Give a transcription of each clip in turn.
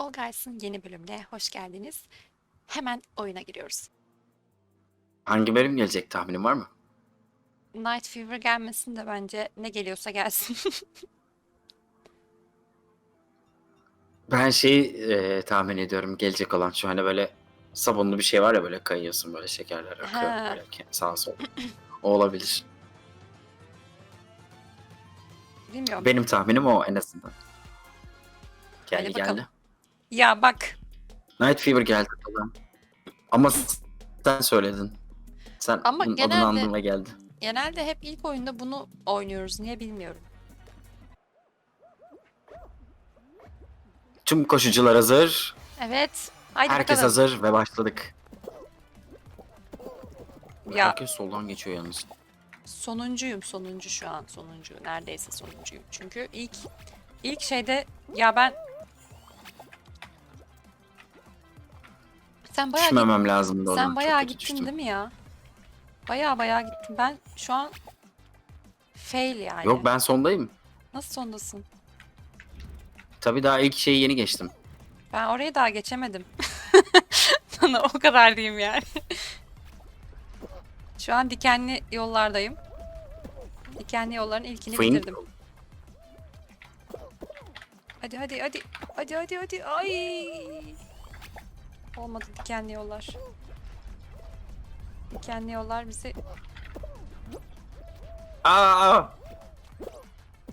Fall Guys'ın yeni bölümüne hoş geldiniz. Hemen oyuna giriyoruz. Hangi bölüm gelecek tahminin var mı? Night Fever gelmesin de bence ne geliyorsa gelsin. Ben şeyi e, tahmin ediyorum gelecek olan şu hani böyle sabunlu bir şey var ya böyle kayıyorsun böyle şekerler akıyor Ha. böyle sağa sola. O olabilir. Bilmiyorum. Benim tahminim o en azından. Geldi geldi. Ya bak Night Fever geldi falan. Ama sen söyledin. Sen Ama bunun genelde- adını geldi. genelde hep ilk oyunda bunu oynuyoruz. Niye bilmiyorum. Tüm koşucular hazır. Evet. Haydi Herkes bakalım. hazır ve başladık. Ya. Herkes soldan geçiyor yalnız. Sonuncuyum sonuncu şu an sonuncu. Neredeyse sonuncuyum. Çünkü ilk ilk şeyde ya ben sen bayağı Düşmemem lazımdı ona. sen bayağı gittin düştüm. değil mi ya? Bayağı bayağı gittim. Ben şu an fail yani. Yok ben sondayım. Nasıl sondasın? Tabii daha ilk şeyi yeni geçtim. Ben orayı daha geçemedim. Sana o kadar diyeyim yani. Şu an dikenli yollardayım. Dikenli yolların ilkini Fıyın. bitirdim. Hadi hadi hadi. Hadi hadi hadi. Ay. Olmadı dikenli yollar. Dikenli yollar bizi... Aa!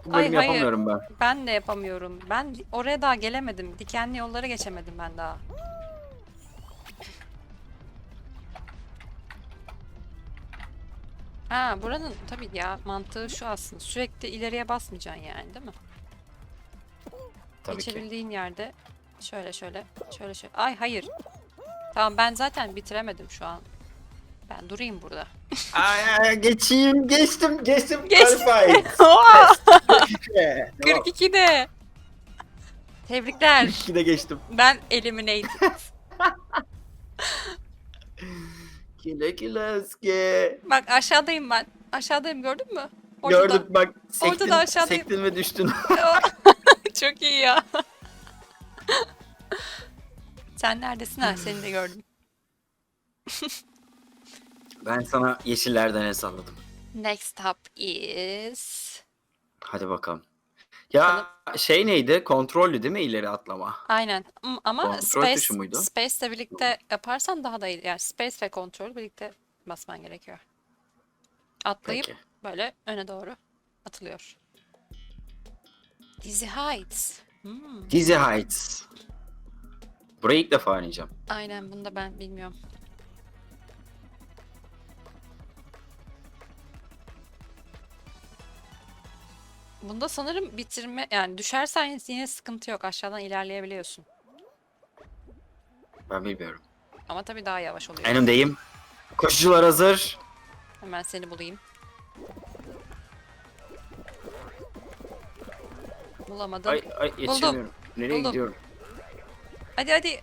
Bu Ay, bölümü hayır. yapamıyorum ben. Ben de yapamıyorum. Ben oraya daha gelemedim. Dikenli yollara geçemedim ben daha. Ha buranın tabii ya mantığı şu aslında. Sürekli ileriye basmayacaksın yani değil mi? Tabii ki. Geçebildiğin yerde şöyle şöyle şöyle şöyle. Ay hayır. Tamam ben zaten bitiremedim şu an. Ben durayım burada. Ay, ay, geçeyim, geçtim, geçtim. Devam. 42'de. Tebrikler. İki de geçtim. Ben eliminated. Kile kile eski. Bak aşağıdayım ben. Aşağıdayım gördün mü? Ortada. Gördüm bak sektin, aşağıdayım. sektin ve düştün. Çok iyi ya. Sen neredesin ha? Seni de gördüm. ben sana yeşillerden el salladım. Next up is... Hadi bakalım. Ya şey neydi? Kontrollü değil mi ileri atlama? Aynen. Ama Kontrol space? Space'le birlikte yaparsan daha da iyi. Yani space ve kontrol birlikte basman gerekiyor. Atlayıp Peki. böyle öne doğru atılıyor. Dizzy Heights. Hmm. Dizzy Heights. Burayı ilk defa oynayacağım. Aynen bunu da ben bilmiyorum. Bunda sanırım bitirme yani düşersen yine sıkıntı yok. Aşağıdan ilerleyebiliyorsun. Ben bilmiyorum. Ama tabii daha yavaş oluyor. Önümdeyim. Koşucular hazır. Hemen seni bulayım. Bulamadım. Ay ay yetişemiyorum. Nereye Buldum. gidiyorum? Hadi hadi.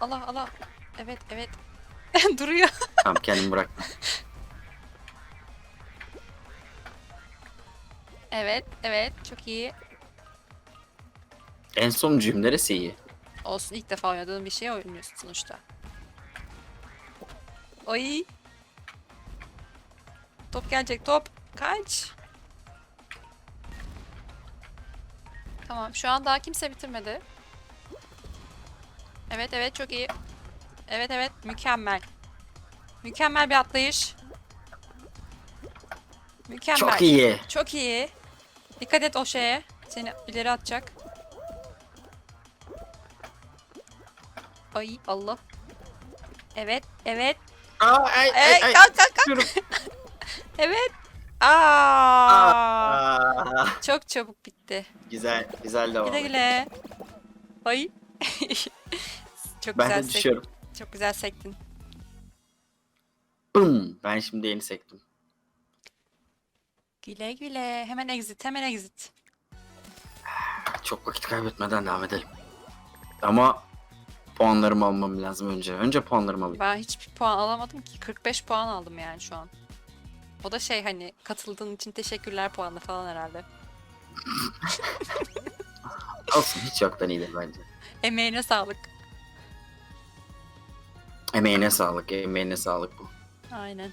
Allah Allah. Evet evet. Duruyor. Tamam kendimi bıraktım. Evet evet çok iyi. En sonuncuyum. Neresi iyi? Olsun ilk defa oynadığın bir şey oynuyorsun sonuçta. Ay. Top gelecek top. Kaç. Tamam şu an daha kimse bitirmedi. Evet evet çok iyi. Evet evet mükemmel. Mükemmel bir atlayış. Mükemmel. Çok iyi. Çok iyi. Dikkat et o şeye. Seni ileri atacak. Ay Allah. Evet, evet. Aa, ay, ay, ay. kalk kalk kalk. Evet. Aa, Aa, Çok çabuk bitti. güzel, güzel devam. Güle güle. Ay. Çok Ben güzel de düşüyorum. Çok güzel sektin. Bım. Ben şimdi yeni sektim. Güle güle. Hemen exit, hemen exit. Çok vakit kaybetmeden devam edelim. Ama puanlarımı almam lazım önce. Önce puanlarımı alayım. Ben hiçbir puan alamadım ki. 45 puan aldım yani şu an. O da şey hani katıldığın için teşekkürler puanı falan herhalde. Olsun hiç yoktan iyidir bence. Emeğine sağlık. Emeğine sağlık, emeğine sağlık bu. Aynen.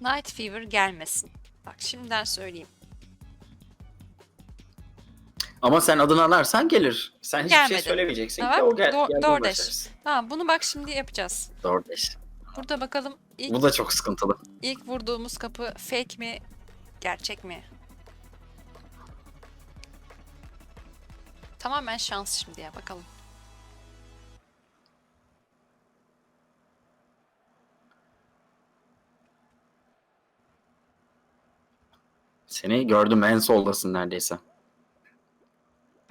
Night Fever gelmesin. Bak şimdiden söyleyeyim. Ama sen adını anarsan gelir. Sen hiçbir Gelmedi. şey söylemeyeceksin Ha, ki bak, o gel. Do- gelmeye DoorDash. başlarız. Tamam bunu bak şimdi yapacağız. DoorDash. Burada bakalım ilk, Bu da çok sıkıntılı. ilk vurduğumuz kapı fake mi gerçek mi? Tamamen şans şimdi ya bakalım. Seni gördüm en soldasın neredeyse.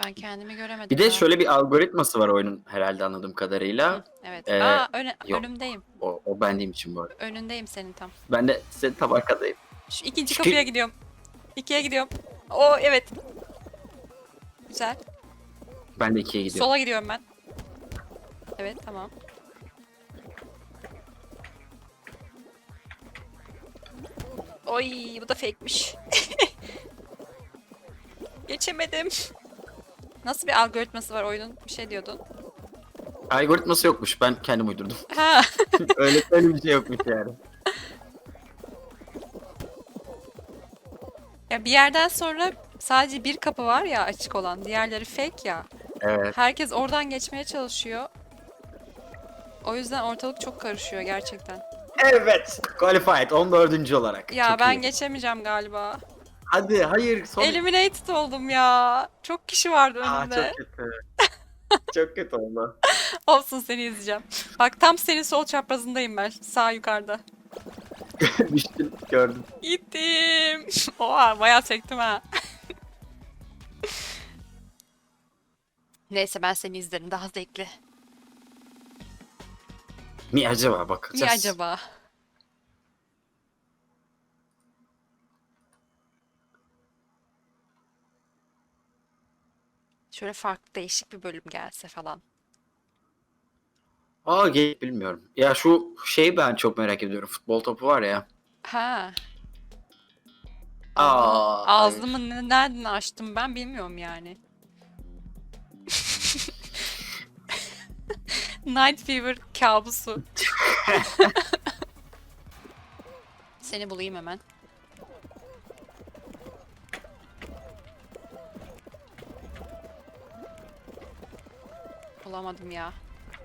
Ben kendimi göremedim. Bir de ya. şöyle bir algoritması var oyunun herhalde anladığım kadarıyla. Hı, Evet. Ee, Aa öne- yok. önümdeyim. O, o bendiğim için bu arada. Önündeyim senin tam. Ben de senin tam arkadayım. Şu ikinci Çünkü- kapıya gidiyorum. İkiye gidiyorum. O evet. Güzel. Ben de ikiye gidiyorum. Sola gidiyorum ben. Evet tamam. Oy bu da fake'miş. Geçemedim. Nasıl bir algoritması var oyunun? Bir şey diyordun. Algoritması yokmuş. Ben kendim uydurdum. Ha. öyle öyle bir şey yokmuş yani. ya bir yerden sonra sadece bir kapı var ya açık olan. Diğerleri fake ya. Evet. Herkes oradan geçmeye çalışıyor. O yüzden ortalık çok karışıyor gerçekten. Evet. Qualified 14. olarak. Ya Çok ben iyi. geçemeyeceğim galiba. Hadi hayır son. Eliminated oldum ya. Çok kişi vardı Aa, önümde. çok kötü. çok kötü oldu. Olsun seni izleyeceğim. Bak tam senin sol çaprazındayım ben. Sağ yukarıda. Düştüm gördüm. Gittim. Oha bayağı çektim ha. Neyse ben seni izlerim. Daha zevkli. Mi acaba bakacağız. Niye acaba? Şöyle farklı değişik bir bölüm gelse falan. Aa gel bilmiyorum. Ya şu şeyi ben çok merak ediyorum. Futbol topu var ya. Ha. Aa. Ağzımı ne- nereden açtım ben bilmiyorum yani. Night Fever kabusu. Seni bulayım hemen. Bulamadım ya.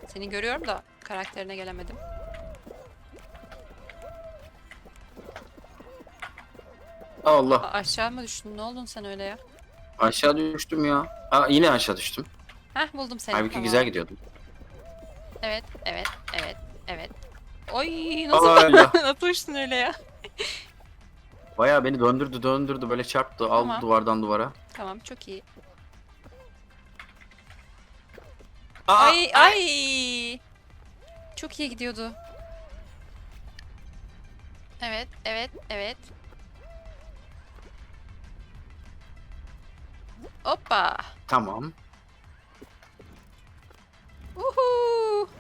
Seni görüyorum da karakterine gelemedim. Allah. Aa, aşağı mı düştün? Ne oldun sen öyle ya? Aşağı düştüm ya. Aa yine aşağı düştüm. Heh buldum seni. Halbuki tamam. güzel gidiyordum. Evet, evet, evet, evet. Oy nasıl Aa, öyle. nasıl uçtun öyle ya? Bayağı beni döndürdü döndürdü böyle çarptı Tamam. aldı duvardan duvara. Tamam çok iyi. Aa, Ay ay. Çok iyi gidiyordu. Evet, evet, evet. Hoppa. Tamam. Uhu.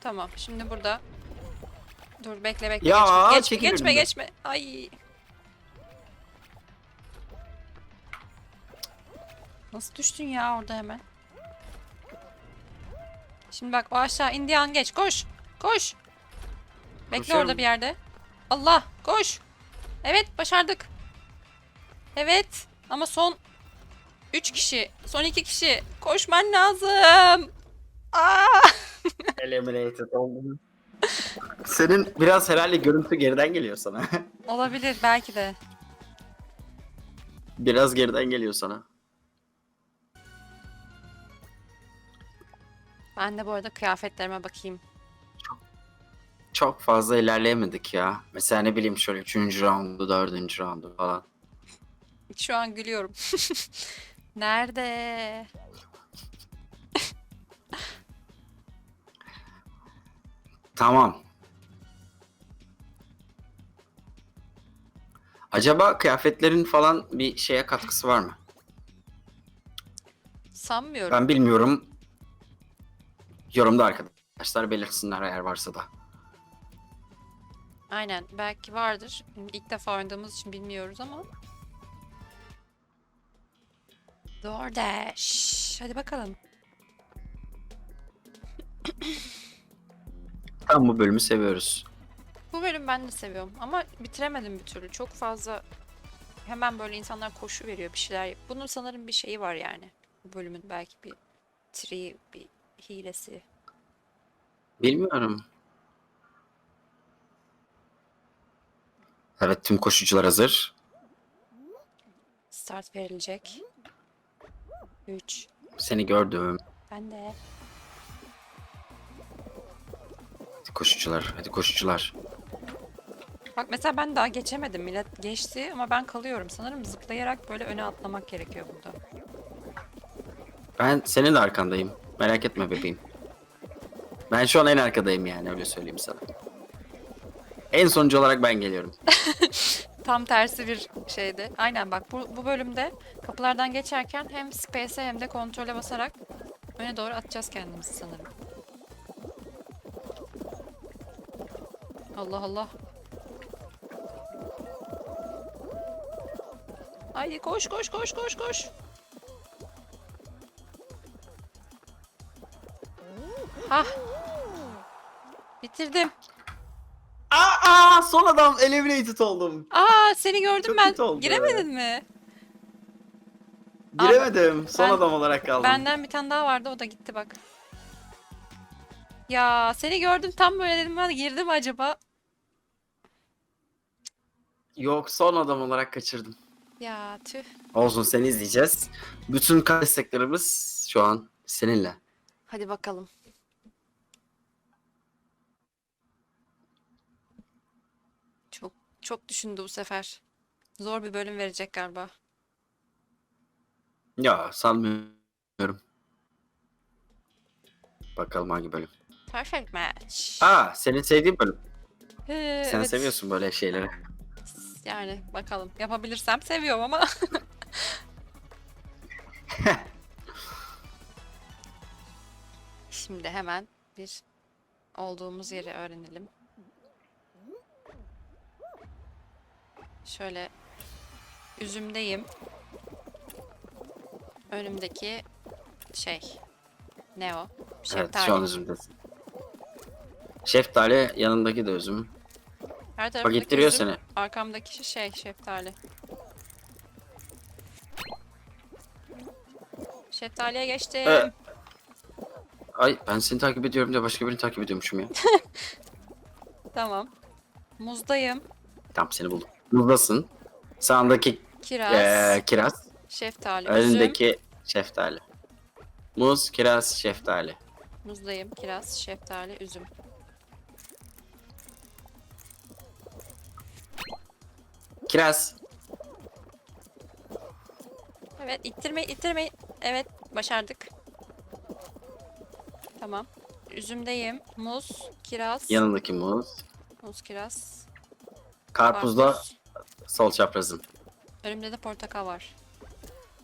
Tamam, şimdi burada. Dur bekle bekle. Ya, geçme, geçme, geçme, geçme. Ay. Nasıl düştün ya orada hemen? Şimdi bak o aşağı indiği an geç. Koş. Koş. Bekle Koşuyorum. orada bir yerde. Allah koş. Evet başardık. Evet ama son 3 kişi. Son 2 kişi. Koşman lazım. Aa! Eliminated oldum. Senin biraz herhalde görüntü geriden geliyor sana. Olabilir belki de. biraz geriden geliyor sana. Ben de bu arada kıyafetlerime bakayım. Çok fazla ilerleyemedik ya. Mesela ne bileyim şöyle 3. roundu, 4. roundu falan. Şu an gülüyorum. Nerede? Tamam. Acaba kıyafetlerin falan bir şeye katkısı var mı? Sanmıyorum. Ben bilmiyorum. Yorumda arkadaşlar belirtsinler eğer varsa da. Aynen. Belki vardır. İlk defa oynadığımız için bilmiyoruz ama. DoorDash. Hadi bakalım. Tam bu bölümü seviyoruz. Bu bölüm ben de seviyorum ama bitiremedim bir türlü. Çok fazla hemen böyle insanlar koşu veriyor bir şeyler. yap- Bunun sanırım bir şeyi var yani. Bu bölümün belki bir tri, bir hilesi. Bilmiyorum. Evet tüm koşucular hazır. Start verilecek. 3. Seni gördüm. Ben de. Koşucular, hadi koşucular. Bak mesela ben daha geçemedim. Millet geçti ama ben kalıyorum. Sanırım zıplayarak böyle öne atlamak gerekiyor burada. Ben senin arkandayım. Merak etme bebeğim. Ben şu an en arkadayım yani öyle söyleyeyim sana. En sonuncu olarak ben geliyorum. Tam tersi bir şeydi. Aynen bak bu, bu bölümde kapılardan geçerken hem space'e hem de kontrole basarak öne doğru atacağız kendimizi sanırım. Allah Allah. Haydi koş koş koş koş koş. Hah. Bitirdim. Aa, aa son adam eliminated oldum. Aa seni gördüm Çok ben. Giremedin mi? Giremedim. Son ben- adam olarak kaldım. Benden bir tane daha vardı o da gitti bak. Ya seni gördüm tam böyle dedim ben girdim acaba. Yok son adam olarak kaçırdım. Ya tüh. Olsun seni izleyeceğiz. Bütün desteklerimiz şu an seninle. Hadi bakalım. Çok çok düşündü bu sefer. Zor bir bölüm verecek galiba. Ya sanmıyorum. Bakalım hangi bölüm. Perfect match. Aa senin sevdiğin bölüm. Ee, Sen evet. seviyorsun böyle şeyleri. Yani bakalım. Yapabilirsem seviyorum ama. Şimdi hemen bir olduğumuz yeri öğrenelim. Şöyle üzümdeyim. Önümdeki şey ne o? Evet Şeftali. şu an üzümdesin. Şeftali yanındaki de üzüm. Her Bak tarafındaki ittiriyor üzüm, seni. Arkamdaki şey şeftali. Şeftaliye geçtim. Ee, Ay ben seni takip ediyorum diye başka birini takip ediyormuşum ya. Tamam. Muzdayım. tamam seni buldum. Buradasın. Sağındaki Kiraz, eee, kiraz. şeftali, üzüm. Önündeki şeftali. Muz, kiraz, şeftali. Muzdayım. Kiraz, şeftali, üzüm. Kiraz. Evet, ittirmeyin, ittirmeyin. Evet, başardık. Tamam. Üzümdeyim. Muz, kiraz, Yanındaki muz. muz, kiraz. Karpuzda karpuz. sol çaprazın. Önümde de portakal var.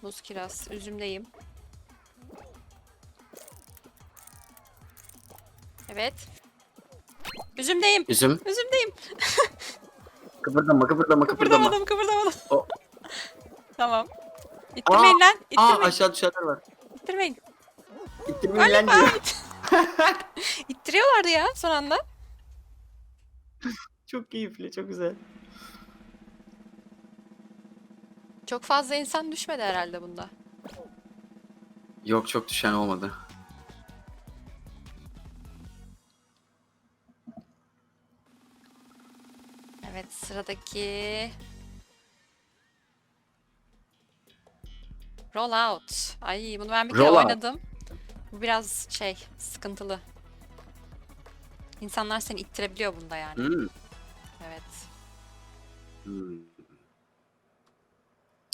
Muz, kiraz, üzümdeyim. Evet. Üzümdeyim. Üzüm. Üzümdeyim. Kıpırdama kıpırdama kıpırdama. Kıpırdamadım, kıpırdamadım. O- Tamam. İttirmeyin lan. Aa İttirmeyin. aşağı düşenler var. İttirmeyin. İttirmeyin lan diyor. İttiriyorlardı ya son anda. Çok keyifli, çok güzel. Çok fazla insan düşmedi herhalde bunda. Yok çok düşen olmadı. Sıradaki... Rollout. Ay bunu ben bir kere Rollout. oynadım. Bu biraz şey sıkıntılı. İnsanlar seni ittirebiliyor bunda yani. Hmm. Evet. Hmm.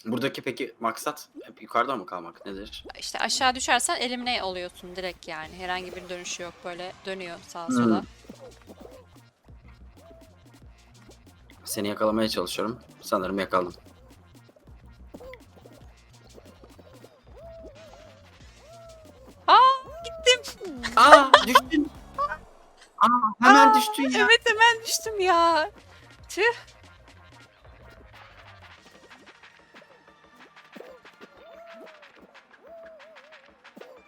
Buradaki peki maksat hep yukarıda mı kalmak nedir? İşte aşağı düşersen elimine oluyorsun direkt yani. Herhangi bir dönüşü yok. Böyle dönüyor sağa Hmm. Seni yakalamaya çalışıyorum. Sanırım yakaladım. Aa gittim. Aa düştün. Aa hemen Aa, düştün ya. Evet hemen düştüm ya. Tüh.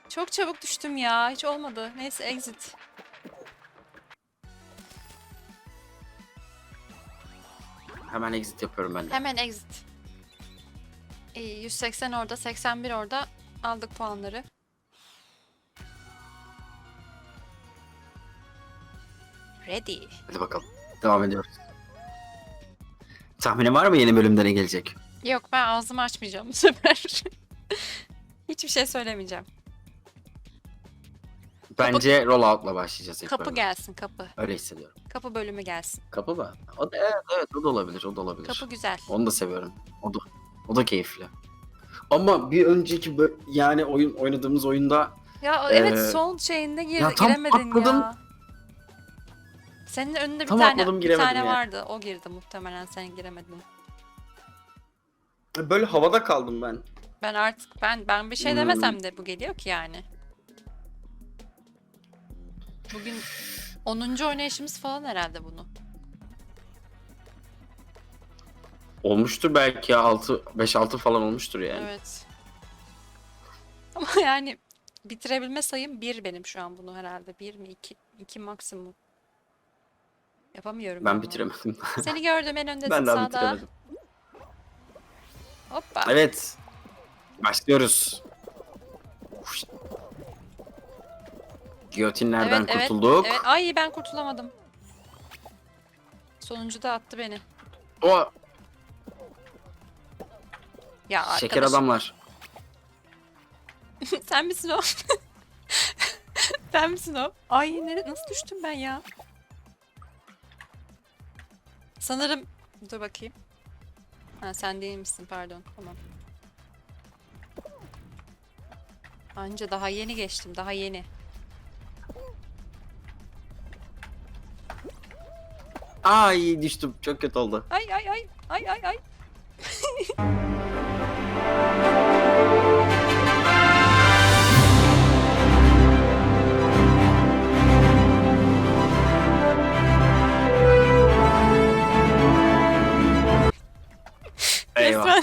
Çok çabuk düştüm ya. Hiç olmadı. Neyse exit. Hemen exit yapıyorum ben de. Hemen exit. İyi 180 orada 81 orada. Aldık puanları. Ready. Hadi bakalım. Devam ediyoruz. Tahminin var mı yeni bölümde ne gelecek? Yok ben ağzımı açmayacağım bu sefer. Hiçbir şey söylemeyeceğim. Bence rollout'la başlayacağız ilk Kapı bölüme. gelsin kapı. Öyle hissediyorum. Kapı bölümü gelsin. Kapı mı? O da, evet, evet o da olabilir. O da olabilir. Kapı güzel. Onu da seviyorum. O da o da keyifli. Ama bir önceki bö- yani oyun oynadığımız oyunda Ya evet Ee, son şeyinde gir, ya tam giremedin atladım. ya. Senin önünde bir Tam tane atladım, bir giremedim tane ya. vardı. O girdi muhtemelen sen giremedin. böyle havada kaldım ben. Ben artık ben ben bir şey Hmm. demesem de bu geliyor ki yani. Bugün 10. oynayışımız falan herhalde bunu. Olmuştur belki ya 6 5 6 falan olmuştur yani. Evet. Ama yani bitirebilme sayım 1 benim şu an bunu herhalde. 1 mi 2 2 maksimum. Yapamıyorum Ben bitiremedim. Seni gördüm en öndesin ben daha sağda. bitiremedim. Hoppa. Evet. Başlıyoruz. Giyotinlerden Evet, evet, kurtulduk. Evet. Ay ben kurtulamadım. Sonuncu da attı beni. O Ya şeker arkadaş, adamlar. Sen misin o? Sen misin o? Ay nere nasıl düştüm ben ya? Sanırım dur bakayım. Ha sen değil misin pardon. Tamam. Anca daha yeni geçtim. Daha yeni. Ay düştüm. Çok kötü oldu. Ay ay ay. Ay ay ay. Eyvah. Resmen.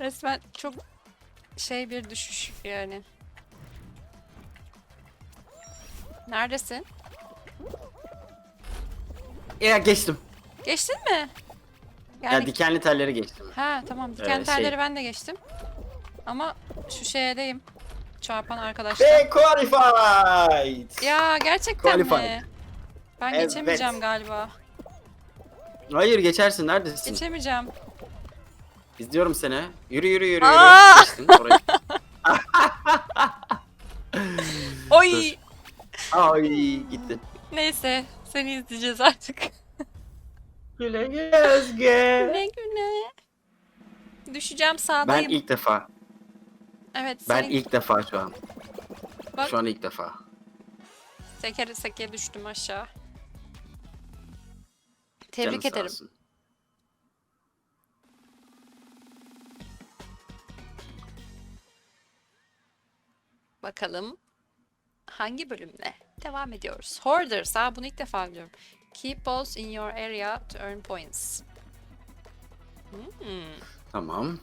Resmen çok şey bir düşüş yani. Neredesin? Ya geçtim. Geçtin mi? Ya Yani dikenli telleri geçtim. ha tamam diken Ee, telleri şey- ben de geçtim. Ama şu şeydeyim. Çarpan arkadaşlar. Ve qualified. Ya gerçekten mi? Qualified. Ben Evet. geçemeyeceğim galiba. Hayır geçersin. Neredesin? Geçemeyeceğim. İzliyorum seni. Yürü yürü yürü Aa! yürü. Geçtin orayı. Oy! Ay gittin. Neyse seni izleyeceğiz artık. Güle gezge. ne güne. Düşeceğim Ben sağdayım. ilk defa. Evet Ben senin ilk defa şu an. Bak. Şu an ilk defa. sekere sekere düştüm aşağı. Canın Tebrik sağ ederim. olsun. Bakalım hangi bölümle devam ediyoruz. Hoarders. Ha bunu ilk defa biliyorum. Keep balls in your area to earn points. Hmm. Tamam.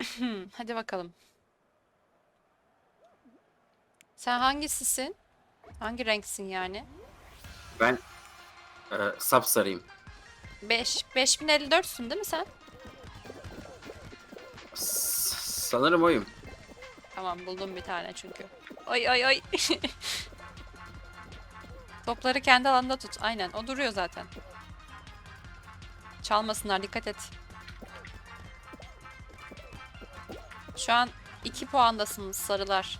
Hadi bakalım. Sen hangisisin? Hangi renksin yani? Ben e, sapsarıyım. 5 5054'sün değil mi sen? S- sanırım oyum. Tamam buldum bir tane çünkü. Ay ay ay. Topları kendi alanında tut. Aynen o duruyor zaten. Çalmasınlar dikkat et. Şu an 2 puandasınız sarılar.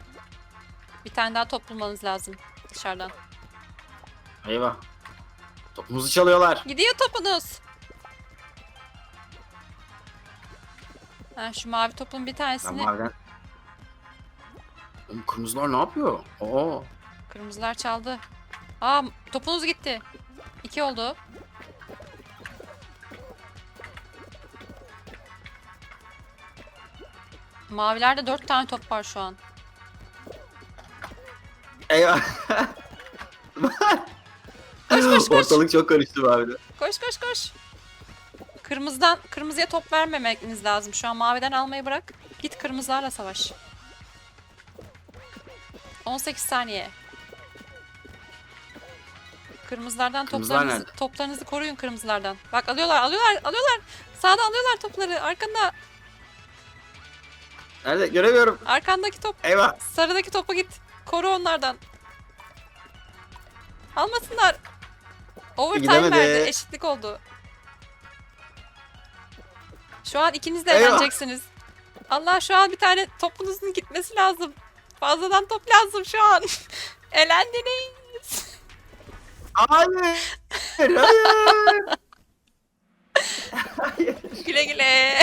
Bir tane daha top bulmanız lazım dışarıdan. Eyvah. Topumuzu çalıyorlar. Gidiyor topunuz. Ha, şu mavi topun bir Ben tanesini maviden... Oğlum kırmızılar ne yapıyor? Oo. Kırmızılar çaldı. Aa topunuz gitti. İki oldu. Mavilerde dört tane top var şu an. Eyvah. Koş koş koş. Ortalık çok karıştı mavide. Koş koş koş. Kırmızıdan kırmızıya top vermememiz lazım. Şu an maviden almayı bırak. Git kırmızılarla savaş. 18 saniye. Kırmızılardan Kırmızılar toplarınızı, nerede? toplarınızı koruyun kırmızılardan. Bak alıyorlar, alıyorlar, alıyorlar. Sağda alıyorlar topları. Arkanda, Nerede? Göremiyorum. arkandaki top. Eyvah. Sarıdaki topa git. Koru onlardan. Almasınlar. Overtime Gidemedi. verdi. Eşitlik oldu. Şu an ikiniz de Eyvah. eğleneceksiniz. Allah şu an bir tane topunuzun gitmesi lazım. Fazladan top lazım şu an. Elendiniz. Hayır. Hayır. Hayır. Güle güle.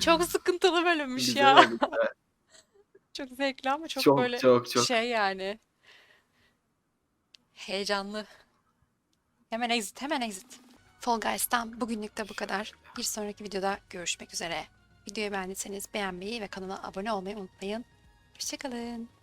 çok sıkıntılı bölünmüş Güzel ya. oldu. Çok zevkli ama çok, Çok, böyle çok, çok. şey yani. Heyecanlı. Hemen exit, hemen exit. Fall Guys'tan bugünlük de bu kadar. Bir sonraki videoda görüşmek üzere. Videoyu beğendiyseniz beğenmeyi ve kanala abone olmayı unutmayın. Hoşçakalın.